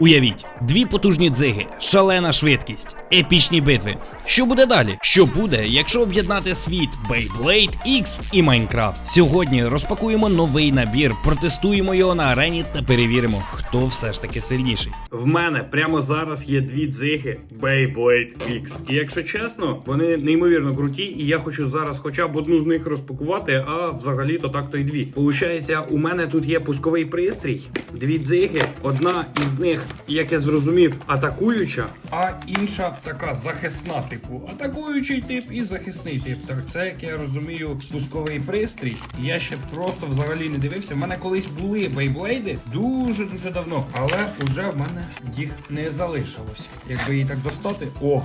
Уявіть, дві потужні дзиги, шалена швидкість, епічні битви. Що буде далі? Що буде, якщо об'єднати світ Beyblade X і Майнкрафт? Сьогодні розпакуємо новий набір, протестуємо його на арені та перевіримо, хто все ж таки сильніший. В мене прямо зараз є дві дзиги Beyblade X. І якщо чесно, вони неймовірно круті, і я хочу зараз хоча б одну з них розпакувати, а взагалі то так то й дві. Получається, у мене тут є пусковий пристрій, дві дзиги. Одна із них, як я зрозумів, атакуюча, а інша така захисна, типу атакуючий тип і захисний тип. Так це, як я розумію, пусковий пристрій. Я ще просто взагалі не дивився. У мене колись були бейблейди дуже дуже давно, але уже в мене їх не залишилось. Якби її так достати. О!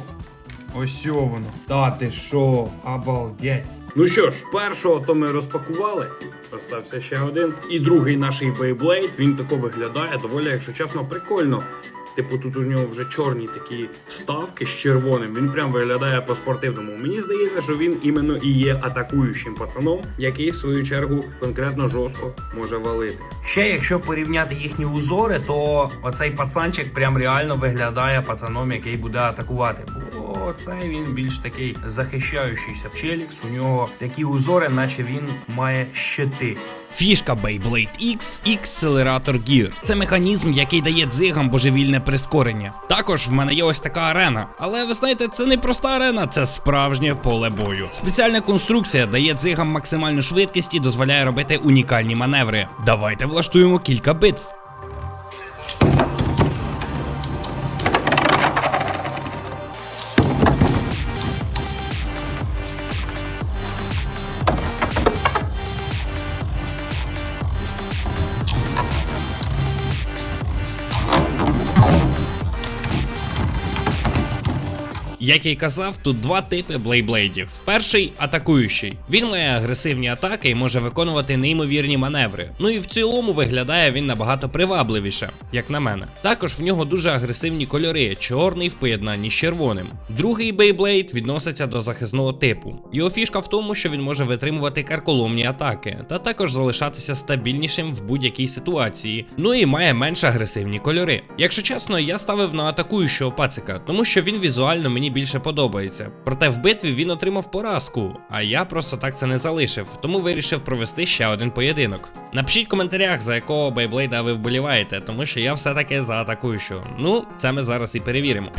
Ось воно. Та ти що, обалдеть. Ну що ж, першого то ми розпакували. Остався ще один. І другий наш Beyblade, він тако виглядає доволі, якщо чесно, прикольно. Типу, тут у нього вже чорні такі вставки з червоним. Він прям виглядає по-спортивному. Мені здається, що він іменно і є атакуючим пацаном, який в свою чергу конкретно жорстко може валити. Ще якщо порівняти їхні узори, то оцей пацанчик прям реально виглядає пацаном, який буде атакувати. Бо цей він більш такий захищаючийся. Челікс, у нього такі узори, наче він має щити. Фішка Beyblade X – Accelerator Gear. Це механізм, який дає дзигам божевільне прискорення. Також в мене є ось така арена. Але ви знаєте, це не проста арена, це справжнє поле бою. Спеціальна конструкція дає дзигам максимальну швидкість і дозволяє робити унікальні маневри. Давайте влаштуємо кілька битв. Як я й казав, тут два типи блейблейдів. Перший атакуючий. Він має агресивні атаки і може виконувати неймовірні маневри. Ну і в цілому виглядає він набагато привабливіше, як на мене. Також в нього дуже агресивні кольори, чорний в поєднанні з червоним. Другий бейблейд відноситься до захисного типу. Його фішка в тому, що він може витримувати карколомні атаки, та також залишатися стабільнішим в будь-якій ситуації. Ну і має менш агресивні кольори. Якщо чесно, я ставив на атакуючого пацика, тому що він візуально мені більше подобається. Проте в битві він отримав поразку, а я просто так це не залишив, тому вирішив провести ще один поєдинок. Напишіть в коментарях, за якого бейблейда ви вболіваєте, тому що я все-таки за атакуючого. Ну, це ми зараз і перевіримо.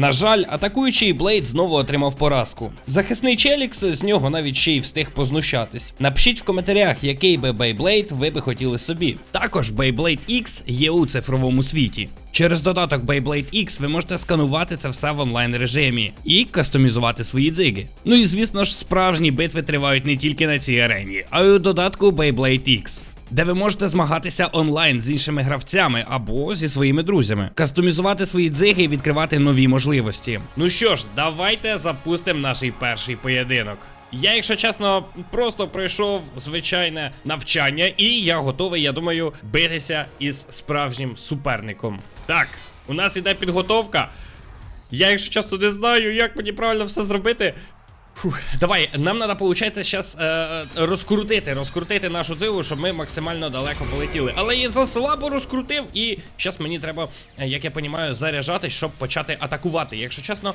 На жаль, атакуючий Блейд знову отримав поразку. Захисний Челікс з нього навіть ще й встиг познущатись. Напишіть в коментарях, який би Beyblade ви би хотіли собі. Також Beyblade X є у цифровому світі. Через додаток Beyblade X ви можете сканувати це все в онлайн режимі і кастомізувати свої дзиги. Ну і звісно ж, справжні битви тривають не тільки на цій арені, а й у додатку Beyblade X де ви можете змагатися онлайн з іншими гравцями або зі своїми друзями, кастомізувати свої дзиги і відкривати нові можливості. Ну що ж, давайте запустимо наш перший поєдинок. Я, якщо чесно, просто пройшов звичайне навчання, і я готовий, я думаю, битися із справжнім суперником. Так, у нас іде підготовка. Я, якщо чесно, не знаю, як мені правильно все зробити. Фух, давай, нам треба, виходить, зараз е, розкрутити, розкрутити нашу дзигу, щоб ми максимально далеко полетіли. Але я заслабо розкрутив, і зараз мені треба, е, як я розумію, заряджатись, щоб почати атакувати. Якщо чесно,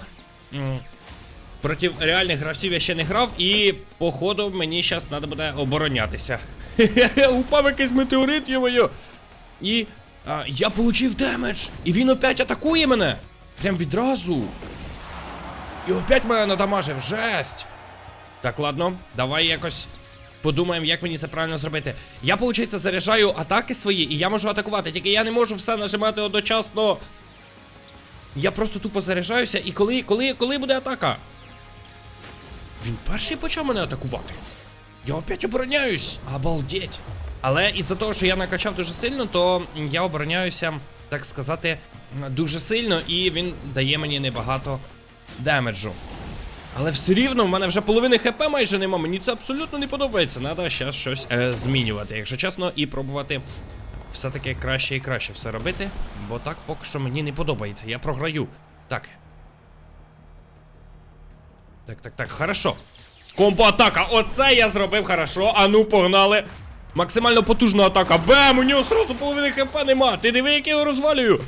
проти реальних гравців я ще не грав, і походу мені зараз треба буде оборонятися. Упав якийсь метеорит, йомою. І я получив демедж, і він опять атакує мене. Прям відразу. І опять мене надамажив, жесть. Так, ладно, давай якось подумаємо, як мені це правильно зробити. Я, виходить, заряджаю атаки свої, і я можу атакувати, тільки я не можу все нажимати одночасно. Я просто тупо заряджаюся, і коли, коли, коли буде атака? Він перший почав мене атакувати. Я опять обороняюсь. Обалдеть. Але із-за того, що я накачав дуже сильно, то я обороняюся, так сказати, дуже сильно, і він дає мені небагато демеджу. Але все рівно в мене вже половини хп майже нема. Мені це абсолютно не подобається. Треба зараз щось е, змінювати, якщо чесно, і пробувати все-таки краще і краще все робити, бо так поки що мені не подобається. Я програю. Так. Так, так, так, хорошо. Комбо-атака! Оце я зробив хорошо. А ну, погнали. Максимально потужна атака. Бем! У нього сразу половини хп нема. Ти диви, як я його розвалюю.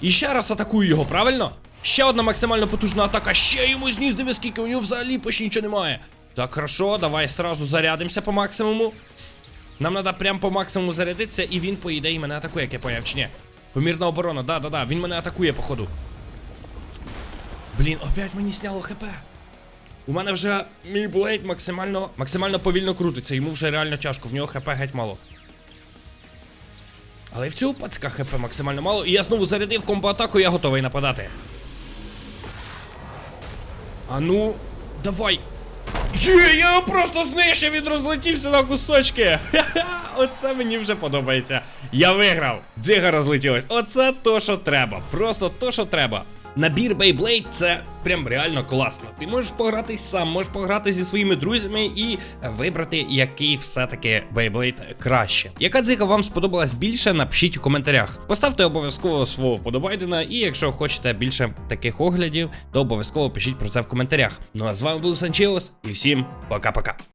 І ще раз атакую його, правильно? Ще одна максимально потужна атака. Ще йому зніс, диви, скільки у нього взагалі почти нічого немає. Так, хорошо, давай сразу зарядимося по максимуму. Нам треба прям по максимуму зарядитися, і він, по ідеї, мене атакує, як я поняв, чи ні? Помірна оборона, да, да, да, він мене атакує, походу. Блін, опять мені сняло хп. У мене вже мій блейд максимально максимально повільно крутиться, йому вже реально тяжко, в нього хп геть мало. Але і в цього пацка хп максимально мало, і я знову зарядив комбо-атаку, я готовий нападати. А ну, давай. Є, я просто знищив, він розлетівся на кусочки. Оце мені вже подобається. Я виграв. Дзига розлетілась. Оце то, що треба. Просто то, що треба. Набір Beyblade це прям реально класно. Ти можеш пограти сам, можеш пограти зі своїми друзями і вибрати, який все-таки Beyblade краще. Яка дзига вам сподобалась більше, напишіть у коментарях. Поставте обов'язково свого вподобайдена, і якщо хочете більше таких оглядів, то обов'язково пишіть про це в коментарях. Ну а з вами був Санчеос, і всім пока-пока.